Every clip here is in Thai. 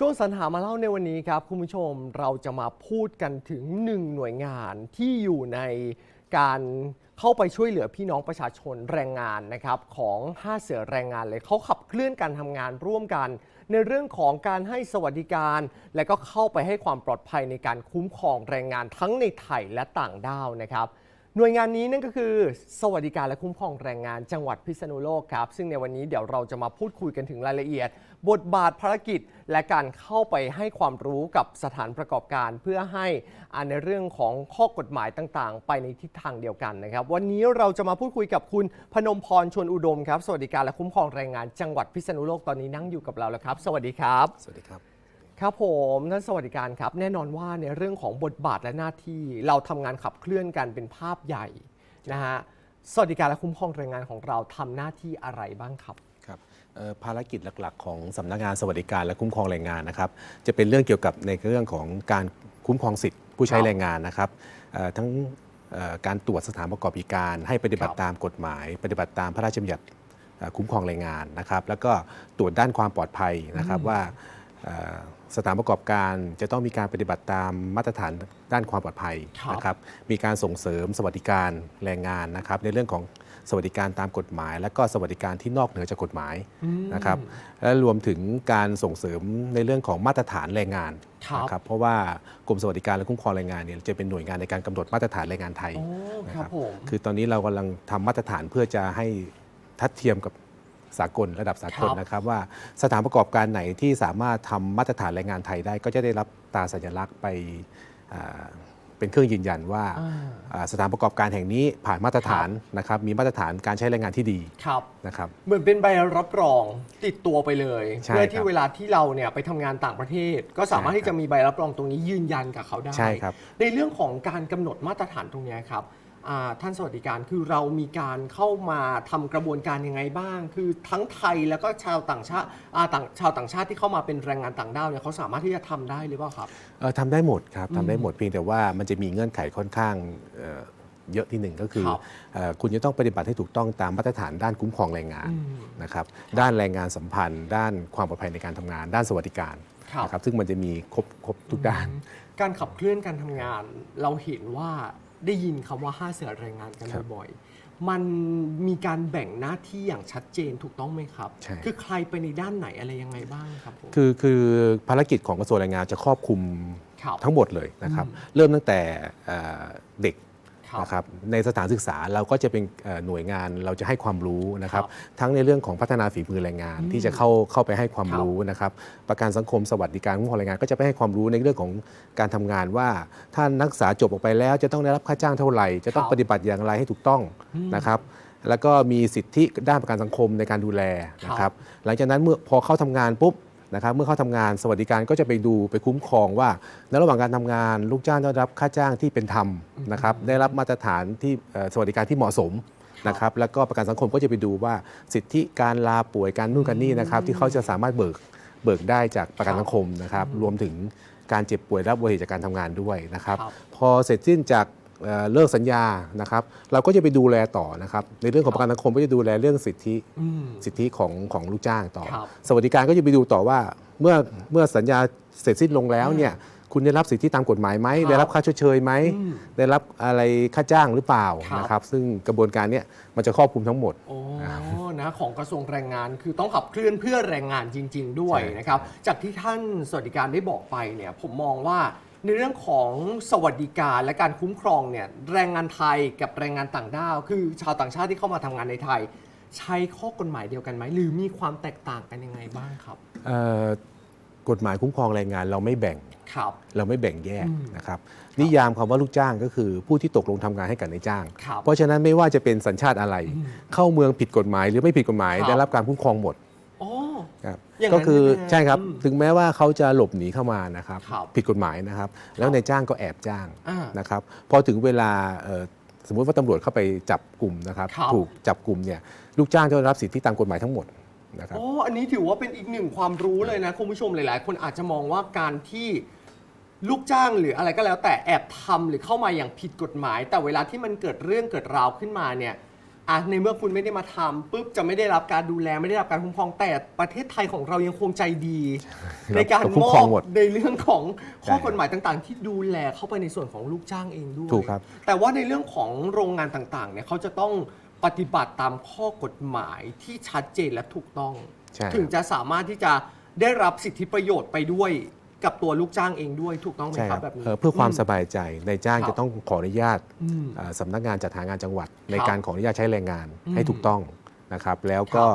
ช่วงสรรหามาเล่าในวันนี้ครับคุณผู้ชมเราจะมาพูดกันถึงหนึ่งหน่วยงานที่อยู่ในการเข้าไปช่วยเหลือพี่น้องประชาชนแรงงานนะครับของ 5 เสือแรงงานเลยเขาขับเคลื่อนการทำงานร่วมกัน ในเรื่องของการให้สวัสดิการ และก็เข้าไปให้ความปลอดภัยในการคุ้มครองแรงงานทั้งในไทยและต่างด้าวนะครับหน่วยงานนี้นั่นก็คือ สวัสดิการและคุ้มครองแรงงานจังหวัดพิษณุโลกครับ ซึ่งในวันนี้เดี๋ยวเราจะมาพูดคุยกันถึงรายละเอียดบทบาทภารกิจ และการเข้าไปให้ความรู้กับสถานประกอบการ เพื่อให้อ่าในเรื่องของข้อกฎหมายต่างๆ ไปในทิศทางเดียวกันนะครับ วันนี้เราจะมาพูดคุยกับคุณพนมพรชวนอุดมครับ สวัสดิการและคุ้มครองแรงงานจังหวัดพิษณุโลกตอนนี้นั่งอยู่กับเราแล้วครับ สวัสดีครับ สวัสดีครับครับผมท่านสวัสดิการครับ แน่นอนว่าในเรื่องของบทบาทและหน้าที่ เราทำงานขับเคลื่อนกันเป็นภาพใหญ่นะฮะสวัสดิการและคุ้มครองแรงงานของเราทำหน้าที่อะไรบ้างครับครับเอ่อ ภารกิจหลักๆ ของสำนักงานสวัสดิการและคุ้มครองแรงงานนะครับ จะเป็นเรื่องเกี่ยวกับในเรื่องของการคุ้มครองสิทธิผู้ใช้ครับแรงงานนะครับเอ่อทั้งเอ่อการตรวจสถานประกอบการ ให้ปฏิบัคติรับตามกฎหมาย ปฏิบัติตามพระราชบัญญัติเอ่อคุ้มครองแรงงานนะครับ แล้วก็ตรวจด้านความปลอดภัยนะครับว่าเอ่อสถานประกอบการจะต้องมีการปฏิบัติตามมาตรฐานด้านความปลอดภัยครับนะครับ มีการส่งเสริมสวัสดิการแรงงานนะครับ ในเรื่องของ สวัสดิการตามกฎหมาย และก็สวัสดิการที่นอกเหนือจากกฎหมายนะครับและรวมถึงการส่งเสริมในเรื่องของมาตรฐานแรงงานครับนะครับเพราะว่ากรมสวัสดิการและคุ้มครองแรงงานเนี่ยจะเป็นหน่วยงานในการกำหนดมาตรฐานแรงงานไทยโอ้นะคครัรับบผมคือตอนนี้เรากำลังทำมาตรฐานเพื่อจะให้ทัดเทียมกับสากลระดับสากลนะครับ ว่าสถานประกอบการไหนที่สามารถทำมาตรฐานแรงงานไทยได้ ก็จะได้รับตราสัญลักษณ์ไปอ่า เป็นเครื่องยืนยันว่าอ่าอ่าสถานประกอบการแห่งนี้ผ่านมาตรฐานนะครับมีมาตรฐานการใช้แรงงานที่ดีครับนะครับเหมือนเป็นใบรับรองติดตัวไปเลยใช่เพื่อคที่รับเวลาที่เราเนี่ยไปทำงานต่างประเทศ ก็สามารถใช่ที่จะมีใบรับรองตรงนี้ยืนยันกับเขาได้ใช่ครับในเรื่องของการกำหนดมาตรฐานตรงเนี้ยครับอ่า ท่านสวัสดิการคือเรามีการเข้ามาทำกระบวนการยังไงบ้าง คือทั้งไทยแล้วก็ชาวต่างชาติอ่าต่างชาวต่างชาติที่เข้ามาเป็นแรงงานต่างด้าวเนี่ยเขาสามารถที่จะทำได้หรือเปล่าครับเอ่อทำได้หมดครับทำได้หมดเพียงแต่ว่ามันจะมีเงื่อนไขค่อนข้างเอ่อเยอะที่หนึ่งก็คือครับเอ่อคุณจะต้องปฏิบัติให้ถูกต้องตามมาตรฐานด้านคุ้มครองแรงงานอืมนะครับด้านแรงงานสัมพันธ์ ด้านความปลอดภัยในการทำงาน ด้านสวัสดิการครับนะครับซึ่งมันจะมีครบครบทุกด้าน การขับเคลื่อนการทำงานเราเห็นว่า ได้ยินคำว่าห้าเสือแรงงานกันครับบ่อยๆมันมีการแบ่งหน้าที่อย่างชัดเจนถูกต้องไหมครับ ใช่ คือใครไปในด้านไหนอะไรยังไงบ้างครับผมคือคือภารกิจของกระทรวงแรงงานจะครอบคลุมครับ ทั้งหมดเลยนะครับอืมเริ่มตั้งแต่เอ่อเด็กครับ นะครับในสถานศึกษาเราก็จะเป็นเอ่อหน่วยงานเราจะให้ความรู้นะครับครับ ทั้งในเรื่องของพัฒนาฝีมือแรงงานอืมที่จะเข้าเข้าไปให้ความครับรู้นะครับ ประกันสังคมสวัสดิการคุ้มครองแรงงาน ก็จะไปให้ความรู้ในเรื่องของการทำงานว่าถ้านักศึกษาจบออกไปแล้ว จะต้องได้รับค่าจ้างเท่าไหร่ จะต้องครับปฏิบัติอย่างไรให้ถูกต้องอืมนะครับแล้วก็มีสิทธิด้านประกันสังคมในการดูแลนะคครัรับบหลังจากนั้นเมื่อพอเข้าทำงานปุ๊บ นะครับเมื่อเข้าทำงานสวัสดิการก็จะไปดูไปคุ้มครองว่าในระหว่างการทำงานลูกจ้างได้รับค่าจ้างที่เป็นธรรมนะครับได้รับมาตรฐานที่เอ่อสวัสดิการที่เหมาะสมนะครับแล้วก็ประกันสังคมก็จะไปดูว่าสิทธิการลาป่วยการนู่นกันนี่นะครับที่เขาจะสามารถเบิกเบิกได้จากประกันสังคมนะครับรวมถึงการเจ็บป่วยและอุบัติเหตุจากการทำงานด้วยนะครับครับ พอเสร็จสิ้นจาก เอ่อเลิกสัญญานะครับ เราก็จะไปดูแลต่อนะครับ ในเรื่องของประกันสังคมก็จะดูแลเรื่องสิทธิอืมสิทธิของของลูกจ้างต่อครับสวัสดิการก็จะไปดูต่อว่าเมื่อเมื่อสัญญาเสร็จสิ้นลงแล้วเนี่ยคุณได้รับสิทธิตามกฎหมายไหมครับได้รับค่าชดเชยไหมอืมได้รับอะไรค่าจ้างหรือเปล่าครับนะครับ ซึ่งกระบวนการเนี้ยมันจะครอบคลุมทั้งหมดโอ้นะของกระทรวงแรงงานคือต้องขับเคลื่อนเพื่อแรงงานจริง ๆ ด้วยใช่นะครับ จากที่ท่านสวัสดิการได้บอกไปเนี่ยผมมองว่า ในเรื่องของสวัสดิการและการคุ้มครองเนี่ยแรงงานไทยกับแรงงานต่างด้าว คือชาวต่างชาติที่เข้ามาทำงานในไทย ใช้ข้อกฎหมายเดียวกันไหมหรือมีความแตกต่างกันยังไงบ้างครับ เอ่อกฎหมายคุ้มครองแรงงานเราไม่แบ่ง ครับ เราไม่แบ่งแยกอืมนะครับนิยามคำว่าลูกจ้างก็คือผู้ที่ตกลงทำงานให้กับนายจ้าง ครับเพราะฉะนั้นไม่ว่าจะเป็นสัญชาติอะไร อืมเข้าเมืองผิดกฎหมายหรือไม่ผิดกฎหมายครับ ได้รับการคุ้มครองหมด อ๋อครับอย่างนั้นก็คือใช่ไหมใช่ครับ อืมถึงแม้ว่าเขาจะหลบหนีเข้ามานะครับ ครับผิดกฎหมายนะครับ แล้วนายจ้างก็แอบจ้างอ่านะครับ พอถึงเวลาเอ่อสมมุติว่าตำรวจเข้าไปจับกลุ่มนะครับ ครับ ถูกจับกลุ่มเนี่ยลูกจ้างจะได้รับสิทธิตามกฎหมายทั้งหมดนะครับ โอ้อันนี้ถือว่าเป็นอีกหนึ่งความรู้เลยนะ คุณผู้ชมหลาย ๆ คนอาจจะมองว่าการที่ลูกจ้างหรืออะไรก็แล้วแต่แอบทำหรือเข้ามาอย่างผิดกฎหมาย แต่เวลาที่มันเกิดเรื่องเกิดราวขึ้นมาเนี่ย อะในเมื่อคุณไม่ได้มาทำปุ๊บจะไม่ได้รับการดูแลไม่ได้รับการคุ้มครองแต่ประเทศไทยของเรายังคงใจดี ในการคุ้มมอครองบหมดในเรื่องของข้อใช่กฎหมายต่างๆ ที่ดูแลเข้าไปในส่วนของลูกจ้างเองด้วย ถูกครับ แต่ว่าในเรื่องของโรงงานต่างๆเนี่ยเขาจะต้องปฏิบัติตามข้อกฎหมายที่ชัดเจนและถูกต้อง ใช่ถึงจะสามารถที่จะได้รับสิทธิประโยชน์ไปด้วย กับตัวลูกจ้างเองด้วยถูกต้องไหมใช่คครัรับบแบบนี้ เอ่อเพื่อความสบายใจนายจ้างครับจะต้องขออนุญาตอืมเอ่อสำนักงานจัดหางานจังหวัด ในครับการขออนุญาตใช้แรงงานอืมให้ถูกต้องนะครับ แล้วก็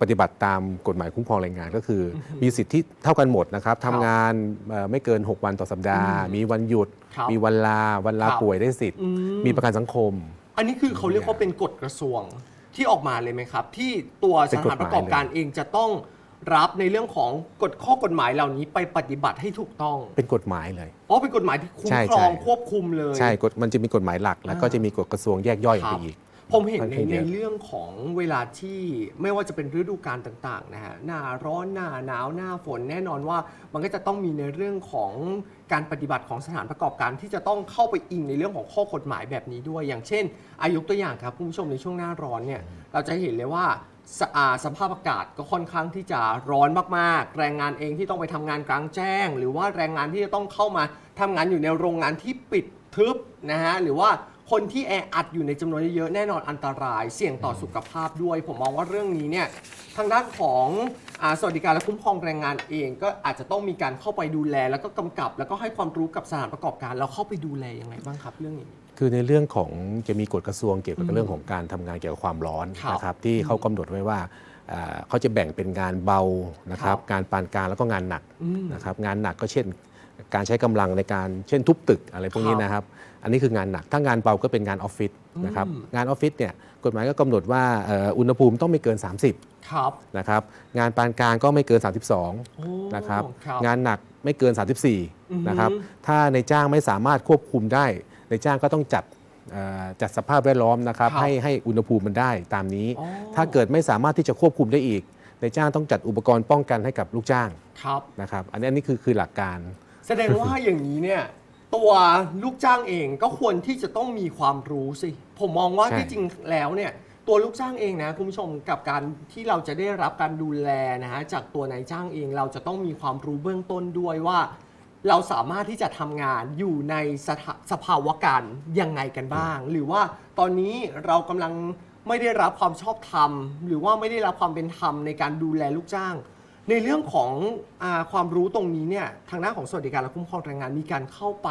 ปฏิบัติตามกฎหมายคุ้มครองแรงงานก็คือออหือมีสิทธิเท่ากันหมดนะครับครับทำงานเอ่อไม่เกิน 6 วันต่อสัปดาห์ อืมมีวันหยุด ครับมีวันลาวันลาครับ ป่วยได้สิทธิ์ อืมีประกันสังคม อันนี้คือเขาเรียกว่าเป็นกฎกระทรวงที่ออกมาเลยไหมครับ ที่ตัวสเป็นกฎถานหมายประกอบการเองจะต้อง รับในเรื่องของกฎข้อกฎหมายเหล่านี้ไปปฏิบัติให้ถูกต้อง เป็นกฎหมายเลยเพราะเป็นกฎหมายที่คุ้มใช่ครองใช่ ควบคุมเลย ใช่กฎมันจะมีกฎหมายหลัก แล้วก็อ่าจะมีกฎกระทรวงแยกย่อยออกครัไปบอีก ผมเห็นในค่อนข้างเยในอะเรื่องของเวลาที่ไม่ว่าจะเป็นฤดูกาลต่างๆนะฮะหน้าร้อนหน้าหนาวหน้าฝนแน่นอนว่ามันก็จะต้องมีในเรื่องของการปฏิบัติของสถานประกอบการที่จะต้องเข้าไปอิงในเรื่องของข้อกฎหมายแบบนี้ด้วย อย่างเช่น อายุตัวอย่างครับคุณผู้ชมในช่วงหน้าร้อนเนี่ยเราจะเห็นเลยว่า สอาสภาพอากาศก็ค่อนข้างที่จะร้อนมากๆ แรงงานเองที่ต้องไปทำงานกลางแจ้ง หรือว่าแรงงานที่จะต้องเข้ามาทำงานอยู่ในโรงงานที่ปิดทึบนะฮะหรือว่าคนที่แออัดอยู่ในจำนวนเยอะๆแน่นอนอันตราย เสี่ยงต่อสุขภาพด้วย ผมมองว่าเรื่องนี้เนี่ยทางด้านของอาสวัสดิการและคุ้มครองแรงงานเอง ก็อาจจะต้องมีการเข้าไปดูแล แล้วก็กำกับ แล้วก็ให้ความรู้กับสถานประกอบการเราเข้าไปดูแลยังไงบ้างครับเรื่องนี้ คือในเรื่องของจะมีกฎกระทรวงเกี่ยวกับอืมเรื่องของการทำงานเกี่ยวกับความร้อนครับนะครับที่เขากำหนดไว้ว่าอ่าเขาจะแบ่งเป็นงานเบานะครับครับงานปานกลางแล้วก็งานหนักอืมนะครับงานหนักก็เช่น การใช้กำลังในการเช่นทุบตึกอะไรพวกนี้ครับนะครับ อันนี้คืองานหนักถ้างานเบาก็เป็นงานออฟฟิศนะครับอืมงานออฟฟิศเนี่ยกฎหมายก็กำหนดว่าเอ่ออุณหภูมิต้องไม่เกิน 30ครับนะครับงานปานกลางก็ไม่เกินโอ้32นะครับครับงานหนักไม่เกินอือฮึ34นะครับถ้าในจ้างไม่สามารถควบคุมได้ ในจ้างก็ต้องจัดเอ่อจัดสภาพแวดล้อมนะครับครับให้ให้อุณหภูมิมันได้ตามนี้อ๋อถ้าเกิดไม่สามารถที่จะควบคุมได้อีกในจ้างต้องจัดอุปกรณ์ป้องกันให้กับลูกจ้างครับนะครับ อันนี้อันนี้คือคือหลักการ แสดงว่าอย่างนี้เนี่ยตัวลูกจ้างเองก็ควรที่จะต้องมีความรู้สิ ผมมองว่าใช่ที่จริงแล้วเนี่ยตัวลูกจ้างเองนะคุณผู้ชมกับการที่เราจะได้รับการดูแลนะฮะจากตัวนายจ้างเองเราจะต้องมีความรู้เบื้องต้นด้วยว่า เราสามารถที่จะทำงานอยู่ในสถาสภาวะการยังไงกันบ้าง หรือว่าตอนนี้เรากำลังไม่ได้รับความชอบธรรม หรือว่าไม่ได้รับความเป็นธรรมในการดูแลลูกจ้าง ในเรื่องของอาความรู้ตรงนี้เนี่ยทางด้านของสวัสดิการและคุ้มครองแรงงานมีการเข้าไป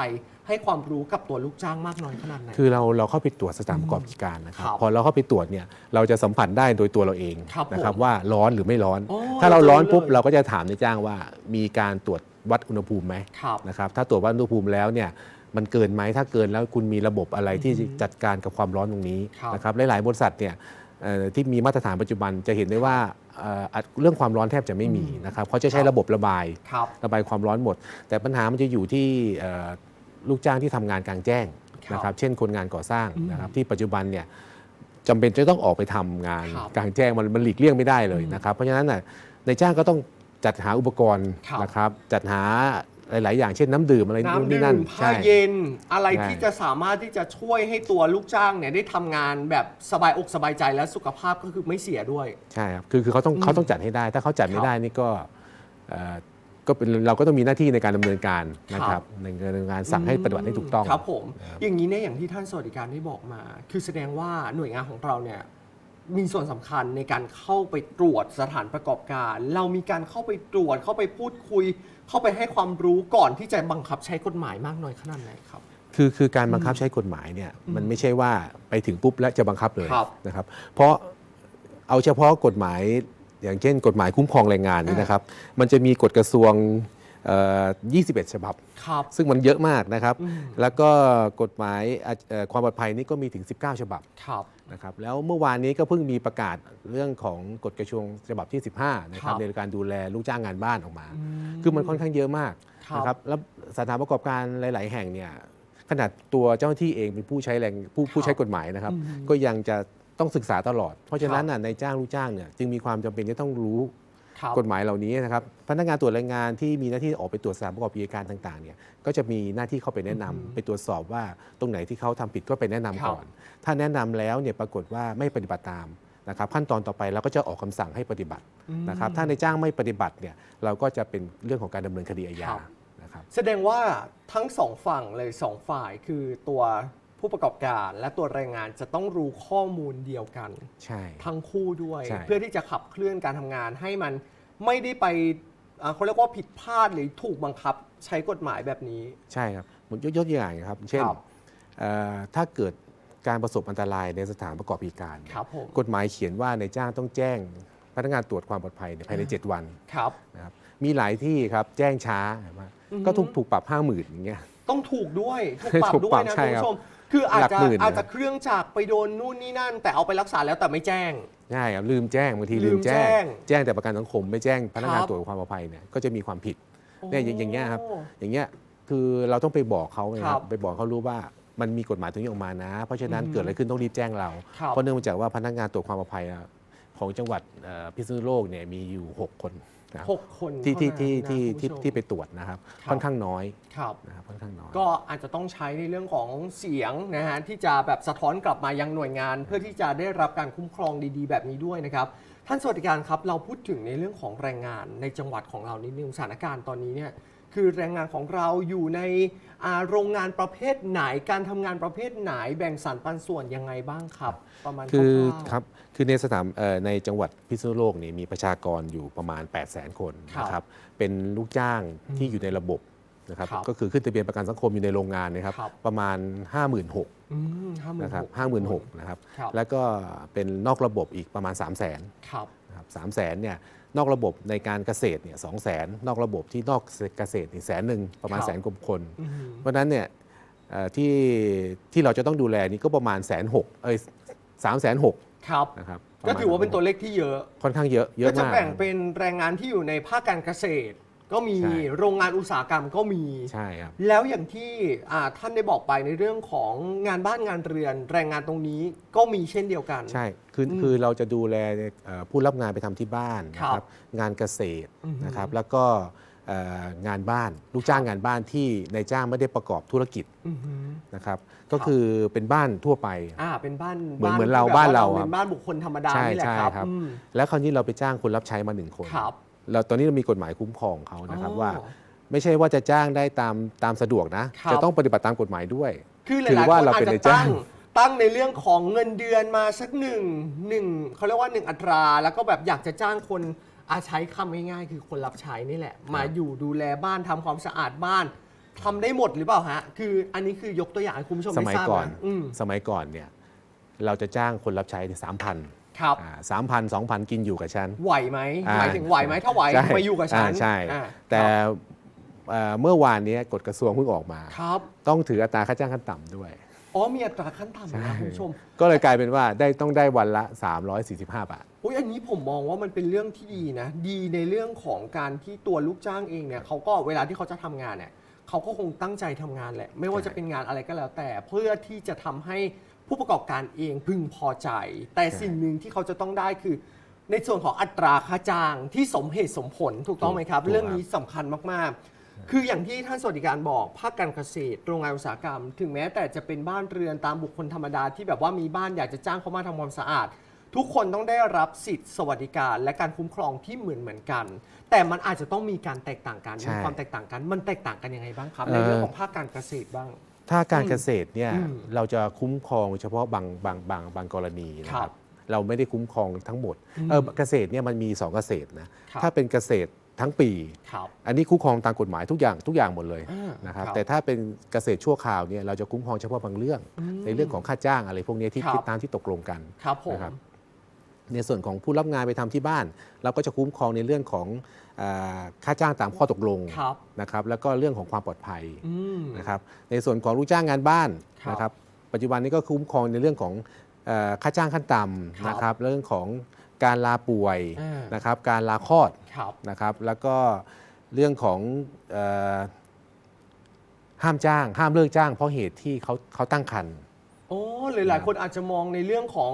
ให้ความรู้กับตัวลูกจ้างมากน้อยขนาดไหน คือเราเราเข้าไปตรวจสถานประกอบการนะครับครับพอเราเข้าไปตรวจเนี่ยเราจะสัมผัสได้โดยตัวเราเองครับนะครับผมว่าร้อนหรือไม่ร้อน โอ้ถ้าเราร้อนปุ๊บเราจะรู้เลยเราก็จะถามในจ้างว่ามีการตรวจ วัดอุณหภูมิไหมครับนะครับถ้าตรวจวัดอุณหภูมิแล้วเนี่ยมันเกินไหมถ้าเกินแล้วคุณมีระบบอะไรที่จัดการกับความร้อนตรงนี้ครับนะครับหลาย ๆ บริษัทเนี่ยเอ่อที่มีมาตรฐานปัจจุบันจะเห็นได้ว่าเอ่ออัดเรื่องความร้อนแทบจะไม่มีนะครับเขาจะใช้ระบบระบายครับระบายความร้อนหมด แต่ปัญหามันจะอยู่ที่เอ่อลูกจ้างที่ทำงานกลางแจ้งครับนะครับเช่นคนงานก่อสร้างอืมนะครับที่ปัจจุบันเนี่ยจำเป็นจะต้องออกไปทำงานครับกลางแจ้งมันมันหลีกเลี่ยงไม่ได้เลยอืมนะครับเพราะฉะนั้นน่ะในจ้างก็ต้อง จัดหาอุปกรณ์ครับ นะครับ จัดหาหลาย ๆ อย่างเช่นน้ำดื่มอะไรนู่นน้ำนี่ดื่นั่นมผ้าใช่ เย็นอะไรใช่ ที่จะสามารถที่จะช่วยให้ตัวลูกจ้างเนี่ยได้ทำงานแบบสบายอกสบายใจและสุขภาพก็คือไม่เสียด้วย ใช่ครับคือคือเขาต้องอืมเขาต้องจัดให้ได้ ถ้าเขาจัดไม่ครับได้นี่ก็เอ่อก็เป็นเราก็ต้องมีหน้าที่ในการดำเนินการนะคครัรับ บในการดำเนินการสั่งให้ปฏิบัติให้ถูกต้อง ครับผม อย่างนี้เนี่ยอย่างที่ท่านสวัสดิการได้บอกมา คือแสดงว่าหน่วยงานของเราเนี่ย มีส่วนสำคัญในการเข้าไปตรวจสถานประกอบการ เรามีการเข้าไปตรวจเข้าไปพูดคุย เข้าไปให้ความรู้ก่อนที่จะบังคับใช้กฎหมายมากน้อยขนาดไหนครับ คือคือการบังคับใช้กฎหมายเนี่ยมันไม่ใช่ว่าไปถึงปุ๊บแล้วจะบังคับเลยครับนะครับ เพราะเอาเฉพาะกฎหมายอย่างเช่น กฎหมายคุ้มครองแรงงานนี่นะครับ มันจะมีกฎกระทรวงเอ่อ 21 ฉบับ ครับ ซึ่งมันเยอะมากนะครับอืมแล้วก็กฎหมายอะเอ่อความปลอดภัยนี่ก็มีถึง 19 ฉบับครับ นะครับแล้วเมื่อวานนี้ก็เพิ่งมีประกาศเรื่องของกฎกระทรวงฉบับที่ 15 นะครัครับบในการดูแลลูกจ้างงานบ้านออกมาอืมคือมันค่อนข้างเยอะมากครับ นะครับแล้วสถานประกอบการหลาย ๆ แห่งเนี่ยขนาดตัวเจ้าหน้าที่เองเป็นผู้ใช้แรงผู้ผู้ใช้กฎหมายนะครับอืมก็ยังจะต้องศึกษาตลอด เพราะฉะนั้นครับน่ะในจ้างลูกจ้างเนี่ยจึงมีความจำเป็นที่ต้องรู้ครับ กฎหมายเหล่านี้นะครับพนักงานตรวจแรงงานที่มีหน้าที่ออกไปตรวจสถานประกอบกิจการต่างๆเนี่ยก็จะมีหน้าที่เข้าไปแนะนำอืมไปตรวจสอบว่าตรงไหนที่เขาทำผิดก็ไปแนะนำครับก่อน ถ้าแนะนำแล้วเนี่ยปรากฏว่าไม่ปฏิบัติตามนะครับขั้นตอนต่อไปเราก็จะออกคำสั่งให้ปฏิบัตินะครับถ้าในจ้างไม่ปฏิบัติเนี่ยเราก็จะเป็นเรื่องของการดำเนินคดีอาญาครับนะครับแสดงว่าทั้งสองฝั่งเลยสองฝ่ายคือตัว ผู้ประกอบการและตัวแรงงานจะต้องรู้ข้อมูลเดียวกัน ใช่ ทั้งคู่ด้วย ใช่ เพื่อที่จะขับเคลื่อนการทำงานให้มันไม่ได้ไปอ่าเขาเรียกว่าผิดพลาดหรือถูกบังคับใช้กฎหมายแบบนี้ ใช่ครับผมยกยกตัวอย่างครับ เช่นครับ เอ่อถ้าเกิดการประสบอันตรายในสถานประกอบกิจการเนี่ยครับผมกฎหมายเขียนว่าในจ้างต้องแจ้งพนักงานตรวจความปลอดภัยเนี่ยภายใน 7 วันครับ นะครับมีหลายที่ครับแจ้งช้าเห็นไหมอือฮึก็ถูกถูกปรับห้าหมื่นอย่างเงี้ย ต้องถูกด้วยถูกปรับถูกด้ปวรัยบนะใช่คุณครับผู้ชม คืออาจหลักจะหมื่นอาจนะจะเครื่องจักรไปโดนนู่นนี่นั่น แต่เอาไปรักษาแล้วแต่ไม่แจ้งใช่ครับลืมแจ้งบางทีลืลืมมแจ้แจ้งงแจ้งแต่ประกันสังคมไม่แจ้งพนักงานครับ ตรวจความปลอดภัยเนี่ยก็จะมีความผิด เนี่ยอย่างอย่างเงี้ยครับ โอ้ อย่างเงี้ยคือเราต้องไปบอกเขานะคครัรับบไปบอกเขารู้ว่ามันมีกฎหมายตรงนี้ออกมานะ เพราะฉะนั้นอือฮึเกิดอะไรขึ้นต้องรีบแจ้งเรา ครับ เพราะเนื่องมาจากว่าพนักงานตรวจความปลอดภัยอะของจังหวัดเอ่อพิษณุโลกเนี่ยมีอยู่ 6 คน นะครับหกคนที่ที่เท่าที่นั้นนะที่ที่คุณผู้ชมที่ไปตรวจนะครับครับ ค่อนข้างน้อยครับ นะครับค่อนข้างน้อย ก็อาจจะต้องใช้ในเรื่องของเสียงนะฮะที่จะแบบสะท้อนกลับมายังหน่วยงาน เพื่อที่จะได้รับการคุ้มครองดีๆ แบบนี้ด้วยนะครับ ท่านสวัสดิการครับ เราพูดถึงในเรื่องของแรงงานในจังหวัดของเรานิดนึงสถานการณ์ตอนนี้เนี่ยคือแรงงานของเราอยู่ในอ่า โรงงานประเภทไหนการทำงานประเภทไหนแบ่งสรรปันส่วนยังไงบ้างครับ ประมาณคือร่าวๆครับคือในสถานเอ่อในจังหวัดพิษณุโลกเนี่ยมีประชากรอยู่ประมาณ 8 0 0 0 0 0 คนครับนะครับเป็นลูกจ้างที่อยู่ในระบบนะครับครับก็คือขึ้นทะเบียนประกันสังคมอยู่ในโรงงานนะครับครับประมาณ 56,000อืมห้าหมื่นนะครับหก56,000นะครับครับแล้วก็เป็นนอกระบบอีกประมาณ 3 0 0 0 0 0ครับนะครับสามแสนเนี่ย นอกระบบในการเกษตรเนี่ยสองแสนนอกระบบที่นอกเกษตรนี่แสนหนึ่งประมาณครับ แสนกว่าคนอืมเพราะฉะนั้นเนี่ยเอ่อที่ที่เราจะต้องดูแลนี่ก็ประมาณแสนหกเอ้ยสามแสนหกครับ นะครับก็ถือว่าเป็นตัวเลขที่เยอะ ค่อนข้างเยอะเยก็อะจะมากแบ่งเป็นแรงงานที่อยู่ในภาคการเกษตร ก็มีใช่ โรงงานอุตสาหกรรมก็มี ใช่ครับ แล้วอย่างที่อ่าท่านได้บอกไปในเรื่องของงานบ้านงานเรือนแรงงานตรงนี้ก็มีเช่นเดียวกัน ใช่คืออืมคือเราจะดูแลเอ่อผู้รับงานไปทำที่บ้านนะคครัรับบงานเกษตรอือฮึนะครับ แล้วก็เอ่องานบ้านลูกจ้างงานบ้านที่ในายจ้างไม่ได้ประกอบธุรกิจอือหือนะครับ ก็คือเป็นบ้านทั่วไป อ่าเป็นบ้านเหมือนเหมือนที่เราแบบบ้านเราเป็นอะบ้านบุคคลธรรมดาใช่นี่แหละใช่ครับ ครับอืม แล้วคราวนี้เราไปจ้างคนรับใช้มาหนึ่งคน ครับ เราตอนนี้เรามีกฎหมายคุ้มครองเขานะครับอ๋อว่า ไม่ใช่ว่าจะจ้างได้ตามตามสะดวกนะ ครับ จะต้องปฏิบัติตามกฎหมายด้วย คือหถือลายๆว่าคนเราอาจเป็นจะนายจ้าตั้ง ง ตั้งในเรื่องของเงินเดือนมาสักหนึ่งหนึ่งเขาเรียกว่าหนึ่งอัตรา แล้วก็แบบอยากจะจ้างคนอาใช้คำง่ายๆคือคนรับใช้นี่แหละ มาอยู่ดูแลบ้านทำความสะอาดบ้านทำได้หมดหรือเปล่าฮะ คืออันนี้คือยกตัวอย่างให้คุณผู้ชมสได้มัยทราบก่อนนะอืม สมัยก่อนเนี่ยเราจะจ้างคนรับใช้สามพัน ครับสามพันสองพันกินอยู่กับฉัน ไหวไหมอ่าหมายถึงไหวไหมถ้าไหวใช่มาอยู่กับฉันอ่าใช่อ่าแต่ครับเอ่อเมื่อวานนี้กฎกระทรวงเพิ่งออกมาครับต้องถืออัตราค่าจ้างขั้นต่ำด้วย อ๋อมีอัตราขั้นต่ำนะใช่คุณผู้ชม ก็เลยกลายเป็นว่าได้ต้องได้วันละ 345 บาทอุ้ยอันนี้ผมมองว่ามันเป็นเรื่องที่ดีนะ ดีในเรื่องของการที่ตัวลูกจ้างเองเนี่ยเขาก็เวลาที่เขาจะทำงานเนี่ยเขาก็คงตั้งใจทำงานแหละ ไม่ว่าใช่จะเป็นงานอะไรก็แล้วแต่เพื่อที่จะทำให้ ผู้ประกอบการเองพึงพอใจ แต่ใช่สิ่งหนึ่งที่เขาจะต้องได้คือ ในส่วนของอัตราค่าจ้างที่สมเหตุสมผลถูกต้องไหมครับถูกเรื่องนี้สำคัญมาก ๆ คืออย่างที่ท่านสวัสดิการบอกภาคการเกษตรโรงงานอุตสาหกรรม ถึงแม้แต่จะเป็นบ้านเรือนตามบุคคลธรรมดาที่แบบว่ามีบ้านอยากจะจ้างเขามาทำความสะอาดทุกคนต้องได้รับสิทธิ์สวัสดิการและการคุ้มครองที่เหมือนเหมือนกัน แต่มันอาจจะต้องมีการแตกต่างกันใช่มีความแตกต่างกัน มันแตกต่างกันยังไงบ้างครับเอ่อในเรื่องของภาคการเกษตรบ้าง ถ้าการเกษตรเนี่ยอืมเราจะคุ้มครองเฉพาะบางบางบางบางกรณีนะคครัรับบเราไม่ได้คุ้มครองทั้งหมดอืมเออเกษตรเนี่ยมันมี 2 เกษตรนะครับถ้าเป็นเกษตรทั้งปีครับอันนี้คุ้มครองตามกฎหมายทุกอย่างทุกอย่างหมดเลยอ่านะครับครับ แต่ถ้าเป็นเกษตรชั่วคราวเนี่ยเราจะคุ้มครองเฉพาะบางเรื่องอืมในเรื่องของค่าจ้างอะไรพวกนี้ที่ครับที่ตามที่ตกลงกันครับผมนะครับในส่วนของผู้รับงานไปทำที่บ้าน เราก็จะคุ้มครองในเรื่องของเออ ค่าจ้างตามข้อตกลงครับนะครับแล้วก็เรื่องของความปลอดภัยอืมนะครับในส่วนของลูกจ้างงานบ้านครับนะครับปัจจุบันนี้ก็คุ้มครองในเรื่องของเอ่อค่าจ้างขั้นต่ครับำนะครับเรื่องของการลาป่วยอ่านนะครับการลาคลอดครับนะครับแล้วก็เรื่องของเอ่อห้ามจ้าง ห้ามเลิกจ้าง เพราะเหตุที่เขาเขาตั้งครรภ์โอ้หลายๆคนอาจจะมองในเรื่องของ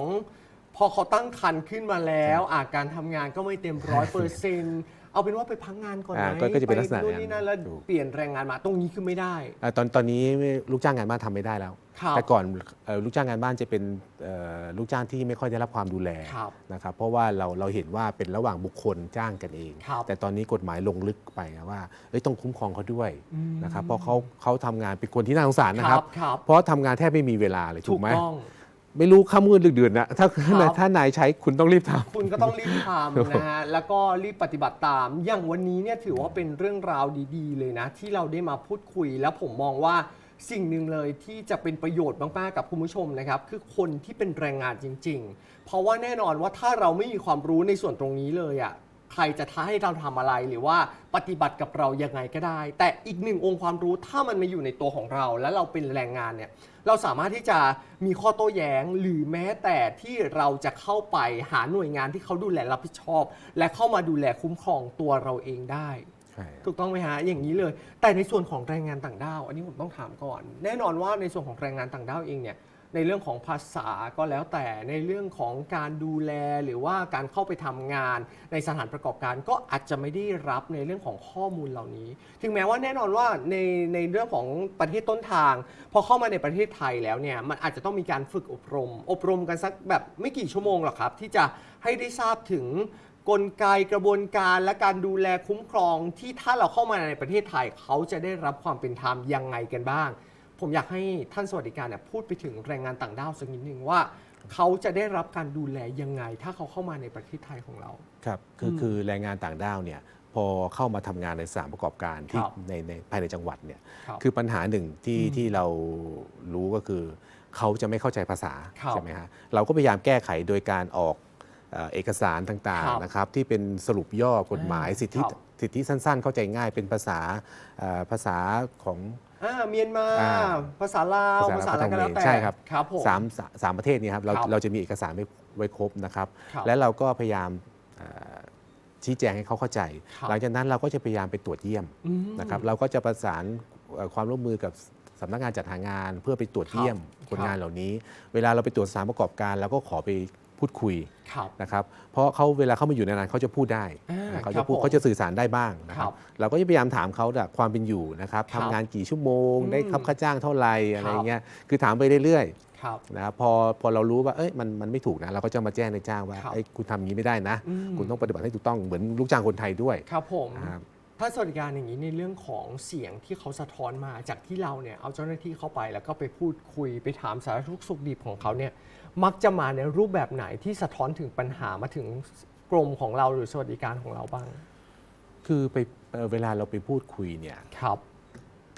พอเขาตั้งคันขึ้นมาแล้วอาการทำงานก็ไม่เต็มร้อยเปอร์เซ็นต์ เอาเป็นว่าไปพักงานก่อนไหมอ่าก็ก็จะเป็นลักษณะนู่นนี่นั่นแล้วถูก เปลี่ยนแรงงานมาตรงนี้คือไม่ได้อ่าตอนตอนนี้ลูกจ้างงานบ้านทำไม่ได้แล้ว ครับแต่ก่อนเอ่อลูกจ้างงานบ้านจะเป็นเอ่อลูกจ้างที่ไม่ค่อยได้รับความดูแลครับนะครับเพราะว่าเราเราเห็นว่าเป็นระหว่างบุคคลจ้างกันเอง ครับ แต่ตอนนี้กฎหมายลงลึกไปนะว่าเอ้ยต้องคุ้มครองเขาด้วยอืมนะครับเพราะเขาเขาทำงานเป็นคนที่น่าสงสารนะครับ ครับ เพราะทำงานแทบไม่มีเวลาเลยถูถูกกไหม ต้อง ไม่รู้ข้ามมืดดึกดื่นนะถ้าครับถ้านายใช้คุณต้องรีบทำ คุณก็ต้องรีบทำนะฮะ แล้วก็รีบปฏิบัติตาม อย่างวันนี้เนี่ยถือว่าเป็นเรื่องราวดีๆ เลยนะ ที่เราได้มาพูดคุย แล้วผมมองว่าสิ่งหนึ่งเลยที่จะเป็นประโยชน์มากๆกับคุณผู้ชมนะครับ คือคนที่เป็นแรงงานจริง ๆ เพราะว่าแน่นอนว่าถ้าเราไม่มีความรู้ในส่วนตรงนี้เลยอะ่ะ ใครจะท้าให้เราทำอะไรหรือว่าปฏิบัติกับเรายังไงก็ได้ แต่อีกหนึ่งองค์ความรู้ถ้ามันมาอยู่ในตัวของเรา และเราเป็นแรงงานเนี่ยเราสามารถที่จะมีข้อโต้แย้ง หรือแม้แต่ที่เราจะเข้าไปหาหน่วยงานที่เขาดูแลรับผิดชอบ และเข้ามาดูแลคุ้มครองตัวเราเองได้ ใช่ถูกต้องไหมฮะอย่างนี้เลย แต่ในส่วนของแรงงานต่างด้าว อันนี้ผมต้องถามก่อน แน่นอนว่าในส่วนของแรงงานต่างด้าวเองเนี่ย ในเรื่องของภาษาก็แล้วแต่ในเรื่องของการดูแลหรือว่าการเข้าไปทำงาน ในสถานประกอบการก็อาจจะไม่ได้รับในเรื่องของข้อมูลเหล่านี้ ถึงแม้ว่าแน่นอนว่าในในเรื่องของประเทศต้นทาง พอเข้ามาในประเทศไทยแล้วเนี่ยมันอาจจะต้องมีการฝึกอบรม อบรมกันสักแบบไม่กี่ชั่วโมงหรอกครับ ที่จะให้ได้ทราบถึงกลไกกระบวนการและการดูแลคุ้มครองที่ถ้าเราเข้ามาในประเทศไทยเขาจะได้รับความเป็นธรรมยังไงกันบ้าง ผมอยากให้ท่านสวัสดิการเนี่ยพูดไปถึงแรงงานต่างด้าวสักนิดนึงว่า เขาจะได้รับการดูแลยังไง ถ้าเขาเข้ามาในประเทศไทยของเรา ครับคืออืมคือแรงงานต่างด้าวเนี่ยพอเข้ามาทำงานในสถานประกอบการที่ครับในในภายในจังหวัดเนี่ยครับคือปัญหาหนึ่งที่อืมที่เรารู้ก็คือ เขาจะไม่เข้าใจภาษาครับใช่ไหมฮะเราก็พยายามแก้ไขโดยการออกเอ่อเอกสารต่างครับๆนะครับที่เป็นสรุปย่อกฎหมายอ่าสิทธิครับ สิทธิสั้น ๆ เข้าใจง่ายเป็นภาษาเอ่อภาษาของ อ่าเมียนมา อ่าภาษาลาว ภาษาอะไรก็แล้วแต่ใช่ครับ ครับผม สามสาสามประเทศนี้ครับเราครับเราจะมีเอกสารไว้ไว้ครบนะครับ ครับและเราก็พยายามเอ่อชี้แจงให้เขาเข้าใจ ครับ หลังจากนั้นเราก็จะพยายามไปตรวจเยี่ยมอืม นะครับเราก็จะประสานเอ่อความร่วมมือกับสำนักงานจัดหางาน เพื่อไปตรวจเยี่ยมครับคนงานเหล่านี้ เวลาเราไปตรวจสถานประกอบการเราก็ขอไป พูดคุยครับนะครับเพราะเขาเวลาเขามาอยู่ในนั้นเขาจะพูดได้อ่านะเขาครัจะบพูดผมเขาจะสื่อสารได้บ้างนะคครัรับบเราก็จะพยายามถามเขาจากความเป็นอยู่นะครับครับทำงานกี่ชั่วโมงอืมได้ครับค่าจ้างเท่าไหร่อะไรครับเงี้ยคือถามไปเรื่อยๆครับนะครับพอพอเรารู้ว่าเอ้ยมันมันไม่ถูกนะเราก็จะมาแจ้งในจ้างว่าครับเอ้ยคุณทำอย่างนี้ไม่ได้นะอืมคุณต้องปฏิบัติให้ถูกต้องเหมือนลูกจ้างคนไทยด้วยครับผมนะครับถ้าสวัสดิการอย่างนี้ในเรื่องของเสียงที่เขาสะท้อนมาจากที่เราเนี่ยเอาเจ้าหน้าที่เข้าไปแล้วก็ไปพูดคุยไปถามสารทุกข์สุขดิบของเขาเนี่ย มักจะมาในรูปแบบไหนที่สะท้อนถึงปัญหามาถึงกรมของเราหรือสวัสดิการของเราบ้าง คือไปเอ่อเวลาเราไปพูดคุยเนี่ยครับ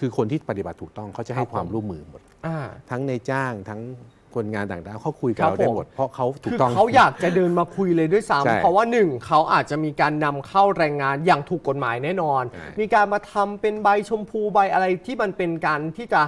คือคนที่ปฏิบัติถูกต้องเขาจะให้ครับความผมร่วมมือหมด อ่า ทั้งในจ้างทั้งคนงานต่างด้าวเขาคุยกับครับเราได้ผมหมด เพราะเขาถูคืกอต้อง เขาอยากจะเดินมาคุยเลยด้วยใช่ซ้ำเพราะว่าหนึ่งเขาอาจจะมีการนำเข้าแรงงานอย่างถูกกฎหมายแน่นอน ใช่มีการมาทำเป็นใบชมพูใบอะไรที่มันเป็นการที่จะ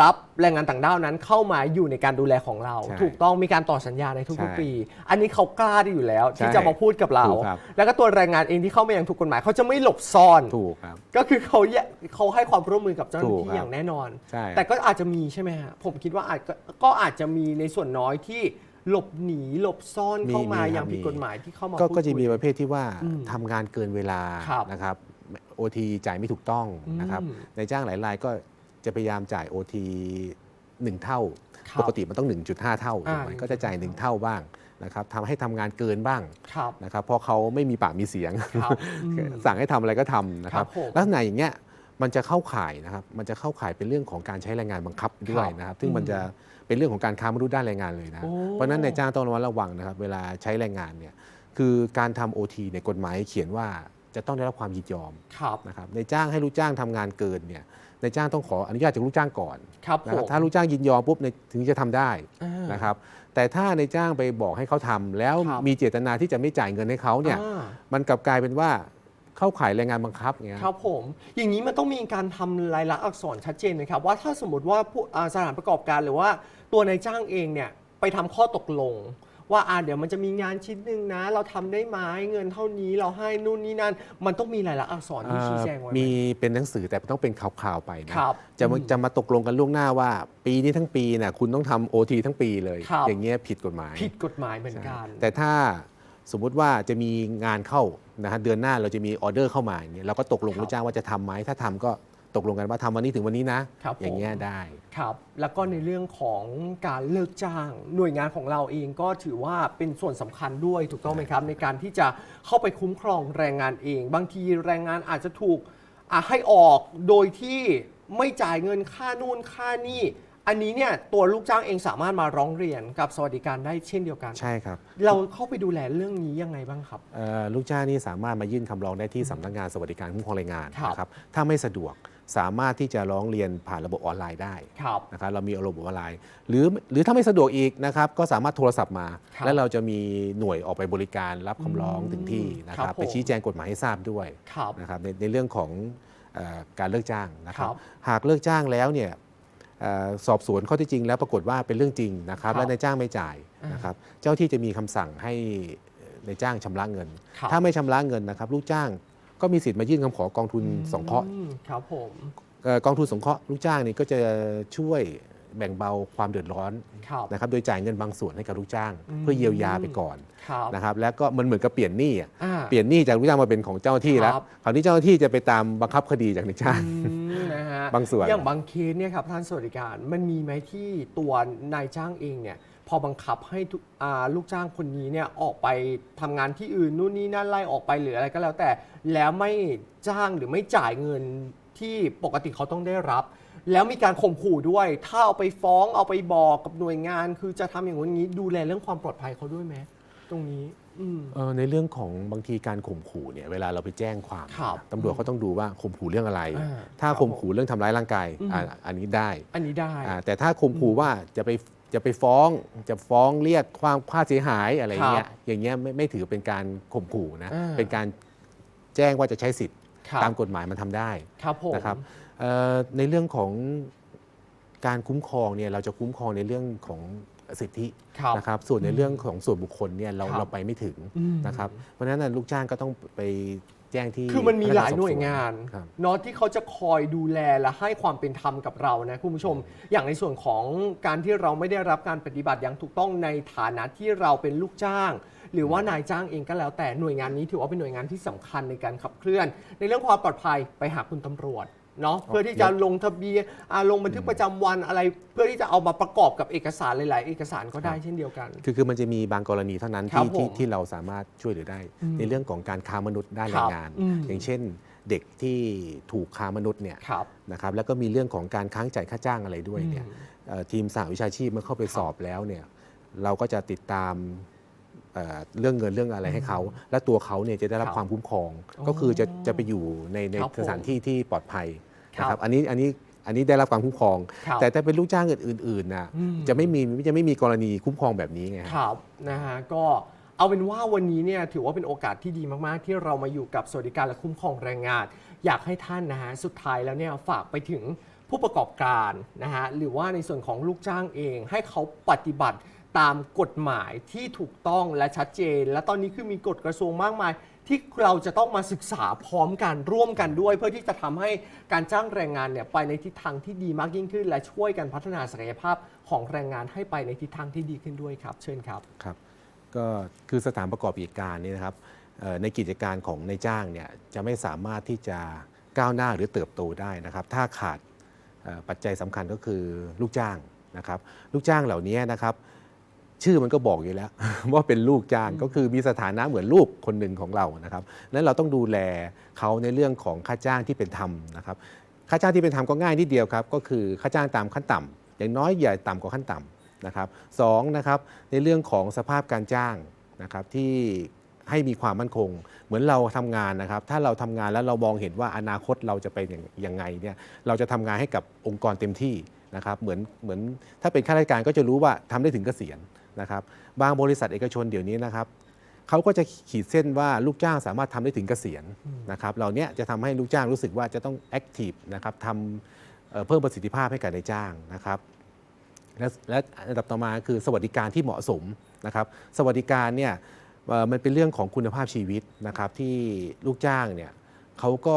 รับแรงงานต่างด้าวนั้นเข้ามาอยู่ในการดูแลของเรา ใช่ถูกต้องมีการต่อสัญญาในทุกใช่ๆปี อันนี้เขากล้าได้อยู่แล้ว ที่ใช่จะมาพูดกับเรา ถูกครับ แล้วก็ตัวแรงงานเองที่เข้ามาอย่างถูกกฎหมายเขาจะไม่หลบซ่อน ถูกครับ ก็คือเขาแยเขาให้ความร่วมมือกับเจ้าหน้าถูกที่ครับอย่างแน่นอน ใช่ แต่ก็อาจจะมีใช่ไหมฮะผมคิดว่าอาจก็ก็อาจจะมีในส่วนน้อยที่หลบหนีหลบซ่อนเข้ามาอย่างผิดกฎหมายที่เข้ามาก็พูดก็จะคุยมีประเภทที่ว่าอืมทำงานเกินเวลาครับนะครับโอทีจ่ายไม่ถูกต้องนะครับอืมในจ้างหลายรายก็ จะพยายามจ่ายโอทีหนึ่งเท่า ครับปกติมันต้อง 1.5 เท่าถูกไหมอ่า ก็จะจ่าย 1 เท่าบ้างนะครับทำให้ทำงานเกินบ้างครับ นะครับเพราะเขาไม่มีปากมีเสียง ครับอืม สั่งให้ทำอะไรก็ทำนะครับครับผมลักษณะอย่างเงี้ยมันจะเข้าข่ายนะครับมันจะเข้าข่ายเป็นเรื่องของการใช้แรงงานบังคับด้วยนะครับ ซึ่งมันจะเป็นเรื่องของการค้ามนุษย์ด้านแรงงานเลยนะโอ้เพราะฉะนั้นในายจ้างต้องระมัดระวังนะครับ เวลาใช้แรงงานเนี่ยคือการทำโอทีในยกฎหมายเขียนว่าจะต้องได้รับความยินยอมครับ นะครับในจ้างให้ลูกจ้างทำงานเกินเนี่ยในายจ้างต้องขออนุญาตจากลูกจ้างก่อนครับนะผครับมถ้าลูกจ้างยินยอมปุ๊บในถึงจะทำได้อ่านะครับแต่ถ้าในจ้างไปบอกให้เขาทำแล้วครับมีเจตนาที่จะไม่จ่ายเงินให้เขาเนี่ยอ่ามันกลับกลายเป็นว่าเข้าข่ายแรงงานบังคับเงี้ยครับผมอย่างนี้มันต้องมีการทำลายลักษณ์อักษรชัดเจนไหมครับว่าถ้าสมมติว่าผู้อ่าสถานประกอบการหรือว่าตัวนายจ้างเองเนี่ยไปทำข้อตกลง ว่าอ่าเดี๋ยวมันจะมีงานชิ้นหนึ่งนะ เราทำได้ไหมเงินเท่านี้เราให้นู่นนี่นั่น มันต้องมีรายละอักษรที่ชี้แจงไว้ไหมีเป็นหนังสือแต่ต้องเป็นข่าวๆไปนะครับจะมาอืมจะมาตกลงกันล่วงหน้าว่า ปีนี้ทั้งปีน่ะคุณต้องทำโอทีทั้งปีเลยครับอย่างเงี้ยผิดกฎหมาย ผิดกฎหมายเหมือนกัน แต่ถ้าสมมุติว่าจะมีงานเข้านะฮะเดือนหน้าเราจะมีออเดอร์เข้ามาอย่างเงี้ยเราก็ตกลงครับลูกจ้างว่าจะทำไหมถ้าทำก็ ตกลงกันว่าทำวันนี้ถึงวันนี้นะครับผมอย่างเงี้ยได้ครับ แล้วก็ในเรื่องของการเลิกจ้าง หน่วยงานของเราเองก็ถือว่าเป็นส่วนสำคัญด้วยถูกต้องไหมครับ ในการที่จะเข้าไปคุ้มครองแรงงานเอง บางทีแรงงานอาจจะถูกอะให้ออกโดยที่ไม่จ่ายเงินค่านู่นค่านี่อันนี้เนี่ยตัวลูกจ้างเองสามารถมาร้องเรียนกับสวัสดิการได้เช่นเดียวกันใช่ครับ เราเข้าไปดูแลเรื่องนี้ยังไงบ้างครับเอ่อลูกจ้างนี่สามารถมายื่นคำร้องได้ที่สำนักงานสวัสดิการคุ้มครองแรงงานครับนะครับถ้าไม่สะดวก สามารถที่จะร้องเรียนผ่านระบบออนไลน์ได้ครับนะครับเรามีระบบออนไลน์ หรือหรือถ้าไม่สะดวกอีกนะครับก็สามารถโทรศัพท์มาครับและเราจะมีหน่วยออกไปบริการรับคำร้องอืมถึงที่นะคครัรับบผมไปชี้แจงกฎหมายให้ทราบด้วยครับนะครับในในเรื่องของเออการเลิกจ้างนะครับครับ หากเลิกจ้างแล้วเนี่ยเอ่อสอบสวนข้อเท็จจริงแล้วปรากฏว่าเป็นเรื่องจริงนะครับครับและนายจ้างไม่จ่ายอ่านนะครับ เจ้าที่จะมีคำสั่งให้นายจ้างชำระเงินครับถ้าไม่ชำระเงินนะครับ ลูกจ้าง ก็มีสิทธิ์มายื่นคำขอกองทุนสงเคราะห์อืมครับผมเอ่อกองทุนสงเคราะห์ลูกจ้างนี่ก็จะช่วยแบ่งเบาความเดือดร้อนครับนะครับโดยจ่ายเงินบางส่วนให้กับลูกจ้างอืมเพื่อเยียวยาไปก่อนครับนะครับแล้วก็มันเหมือนกับเปลี่ยนหนี้อะอ่าเปลี่ยนหนี้จากลูกจ้างมาเป็นของเจ้าหน้าที่แล้วครับคราวนี้เจ้าหน้าที่จะไปตามบังคับคดีจากนายจ้างอืมนะฮะบางส่วนอย่างบางเคสเนี่ยครับท่านสวัสดิการมันมีไหมที่ตัวนายจ้างเองเนี่ย พอบังคับให้ทุกอ่าลูกจ้างคนนี้เนี่ยออกไปทำงานที่อื่นนู่นนี่นั่นไล่ออกไปหรืออะไรก็แล้วแต่ แล้วไม่จ้างหรือไม่จ่ายเงินที่ปกติเขาต้องได้รับ แล้วมีการข่มขู่ด้วย ถ้าเอาไปฟ้องเอาไปบอกกับหน่วยงาน คือจะทำอย่างนู้นอย่างนี้ดูแลเรื่องความปลอดภัยเขาด้วยไหมตรงนี้ อืม เอ่อในเรื่องของบางทีการข่มขู่เนี่ยเวลาเราไปแจ้งความครับตำรวจเขาต้องดูว่าข่มขู่เรื่องอะไร อ่าถ้าครับข่มขู่เรื่องทำร้ายร่างกายอืมอ่าอันนี้ได้อันนี้ได้ อ่าแต่ถ้าข่มขู่ว่าจะไป จะไปฟ้องจะฟ้องเรียกความค่าเสียหายอะไรเงี้ยอย่างเงี้ยไม่ไม่ถือเป็นการข่มขู่นะอ่าเป็นการแจ้งว่าจะใช้สิทธิ์ครับตามกฎหมายมันทำได้ครับผมนะครับเอ่อในเรื่องของการคุ้มครองเนี่ยเราจะคุ้มครองในเรื่องของสิทธิครับนะครับส่วนในเรื่องของส่วนบุคคลเนี่ยเราครับเราไปไม่ถึงอืมนะครับ เพราะฉะนั้นนะลูกจ้างก็ต้องไป แจ้งที่คือมันมีพกหลายสอบหน่วยสวงานครับ เนาะที่เขาจะคอยดูแลและให้ความเป็นธรรมกับเรานะคุณผู้ชม อย่างในส่วนของการที่เราไม่ได้รับการปฏิบัติอย่างถูกต้องในฐานะที่เราเป็นลูกจ้าง หรือว่านายจ้างเองก็แล้วแต่หน่วยงานนี้ถือว่าเป็นหน่วยงานที่สำคัญในการขับเคลื่อน ในเรื่องความปลอดภัยไปหาคุณตำรวจ เนาะเพื่อที่จะลงทะเบียนอ่าลงบันทึกประจำวันอะไร เพื่อที่จะเอามาประกอบกับเอกสารหลาย ๆ เอกสารก็ได้เช่นเดียวกัน คือคือมันจะมีบางกรณีเท่านั้นครัที่บที่ผมที่เราสามารถช่วยเหลือได้อืมในเรื่องของการค้ามนุษย์ด้านคแรรับงงานอืมอย่างเช่นเด็กที่ถูกค้ามนุษย์เนี่ยครับนะครับแล้วก็มีเรื่องของการค้างจ่ายค่าจ้างอะไรด้วยเนี่ยอืมเอ่อทีมสหวิชาชีพเมื่อเข้าไปครับสอบแล้วเนี่ยเราก็จะติดตาม เอ่อเรื่องเงินเรื่องอะไรให้เขา และตัวเขาเนี่ยจะได้รับครับความคุ้มครองอ๋อก็คือจะจะไปอยู่ในในครับผมสถานที่ที่ปลอดภัยครับนะครับอันนี้อันนี้อันนี้ได้รับความคุ้มครองครับแต่ถ้าเป็นลูกจ้างอื่นๆนะอืมจะไม่มีจะไม่มีกรณีคุ้มครองแบบนี้ไงคฮะรับนะฮะก็เอาเป็นว่าวันนี้เนี่ยถือว่าเป็นโอกาสที่ดีมากๆ ที่เรามาอยู่กับสวัสดิการและคุ้มครองแรงงาน อยากให้ท่านนะฮะสุดท้ายแล้วเนี่ยฝากไปถึงผู้ประกอบการนะฮะหรือว่าในส่วนของลูกจ้างเองให้เขาปฏิบัติ ตามกฎหมายที่ถูกต้องและชัดเจน และตอนนี้คือมีกฎกระทรวงมากมาย ที่เราจะต้องมาศึกษาพร้อมกันร่วมกันด้วย เพื่อที่จะทำให้การจ้างแรงงานเนี่ยไปในทิศทางที่ดีมากยิ่งขึ้น และช่วยกันพัฒนาศักยภาพของแรงงานให้ไปในทิศทางที่ดีขึ้นด้วยครับ เชิญครับ ครับ ก็คือสถานประกอบกิจการนี่นะครับในกิจการของนายจ้างเนี่ยจะไม่สามารถที่จะก้าวหน้าหรือเติบโตได้นะครับ ถ้าขาดปัจจัยสำคัญก็คือลูกจ้างนะครับ ลูกจ้างเหล่านี้นะครับ ชื่อมันก็บอกอยู่แล้ว ว่าเป็นลูกจ้างก็คือมีสถานะเหมือนลูกคนหนึ่งของเรานะครับนั้นเราต้องดูแลเขาในเรื่องของค่าจ้างที่เป็นธรรมนะครับค่าจ้างที่เป็นธรรมก็ง่ายนิดเดียวครับก็คือค่าจ้างตามขั้นต่ำอย่างน้อยอย่าต่ำกว่าขั้นต่ำนะครับสองนะครับในเรื่องของสภาพการจ้างนะครับที่ให้มีความมั่นคง เหมือนเราทำงานนะครับ ถ้าเราทำงานแล้วเรามองเห็นว่าอนาคตเราจะไปอย่างยังไงเนี่ยเราจะทำงานให้กับองค์กรเต็มที่นะครับเหมือนเหมือนถ้าเป็นข้าราชการก็จะรู้ว่าทำได้ถึงเกษียณ นะครับบางบริษัทเอกชนเดี๋ยวนี้นะครับเขาก็จะขีดเส้นว่าลูกจ้างสามารถทำได้ถึงเกษียณนะครับเหล่านี้จะทำให้ลูกจ้างรู้สึกว่าจะต้องแอคทีฟนะครับทำเพิ่มประสิทธิภาพให้กับนายจ้างนะครับและและอันดับต่อมาคือสวัสดิการที่เหมาะสมนะครับ สวัสดิการเนี่ยมันเป็นเรื่องของคุณภาพชีวิตนะครับที่ลูกจ้างเนี่ยเขาก็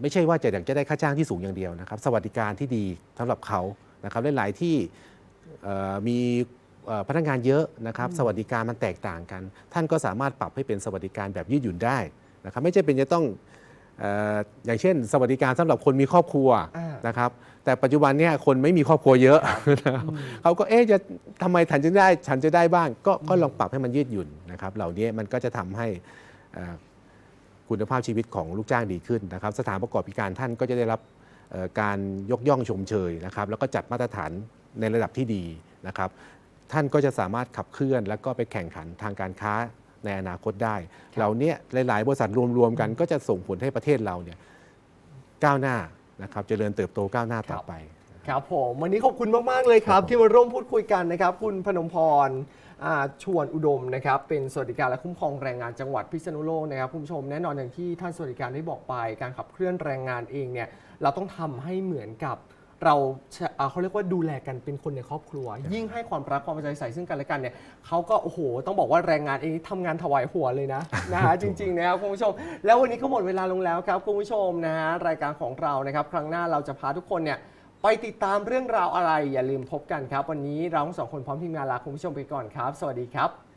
ไม่ใช่ว่าจะอยากจะได้ค่าจ้างที่สูงอย่างเดียวนะครับ สวัสดิการที่ดีสำหรับเขานะครับหลายๆที่มี พนักงานเยอะนะครับสวัสดิการมันแตกต่างกัน ท่านก็สามารถปรับให้เป็นสวัสดิการแบบยืดหยุ่นได้นะครับไม่ใช่เป็นจะต้องเอออย่างเช่น สวัสดิการสำหรับคนมีครอบครัวอ่านนะครับแต่ปัจจุบันเนี่ยคนไม่มีครอบครัวเยอะนะครับเขาก็เอ๊ะจะทำไมฉันจะได้ฉันจะได้บ้างก็ก็ลองปรับให้มันยืดหยุ่นนะครับเหล่านี้มันก็จะทำให้เอ่อคุณภาพชีวิตของลูกจ้างดีขึ้นนะครับสถานประกอบการท่านก็จะได้รับเอ่อการยกย่องชมเชยนะครับแล้วก็จัดมาตรฐานในระดับที่ดีนะครับ ท่านก็จะสามารถขับเคลื่อน แล้วก็ไปแข่งขันทางการค้าในอนาคตได้เหล่านี้หลาย ๆ บริษัทรวม ๆ กันก็จะส่งผลให้ประเทศเราเนี่ยก้าวหน้านะครับเจริญเติบโตก้าวหน้าต่อไปครับผมวันนี้ขอบคุณมาก ๆ เลยครับ ที่มาร่วมพูดคุยกันนะครับ คุณพนมพรอ่าชวนอุดมนะครับ เป็นสวัสดิการและคุ้มครองแรงงานจังหวัดพิษณุโลกนะครับคุณผู้ชมแน่นอนอย่างที่ท่านสวัสดิการได้บอกไป การขับเคลื่อนแรงงานเองเนี่ยเราต้องทำให้เหมือนกับ เราอ่าเขาเรียกว่าดูแลกันเป็นคนในครอบครัว ยิ่งให้ความรักความเอาใจใส่ซึ่งกันและกันเนี่ยเขาก็โอ้โห ต้องบอกว่าแรงงานเองนี่ทำงานถวายหัวเลยนะนะฮะจริงๆนะครับคุณผู้ชม แล้ววันนี้ก็หมดเวลาลงแล้วครับคุณผู้ชมนะฮะรายการของเรานะครับ ครั้งหน้าเราจะพาทุกคนเนี่ยไปติดตามเรื่องราวอะไร อย่าลืมพบกันครับ วันนี้เราทั้งสองคนพร้อมทีมงานลาคุณผู้ชมไปก่อนครับ สวัสดีครับ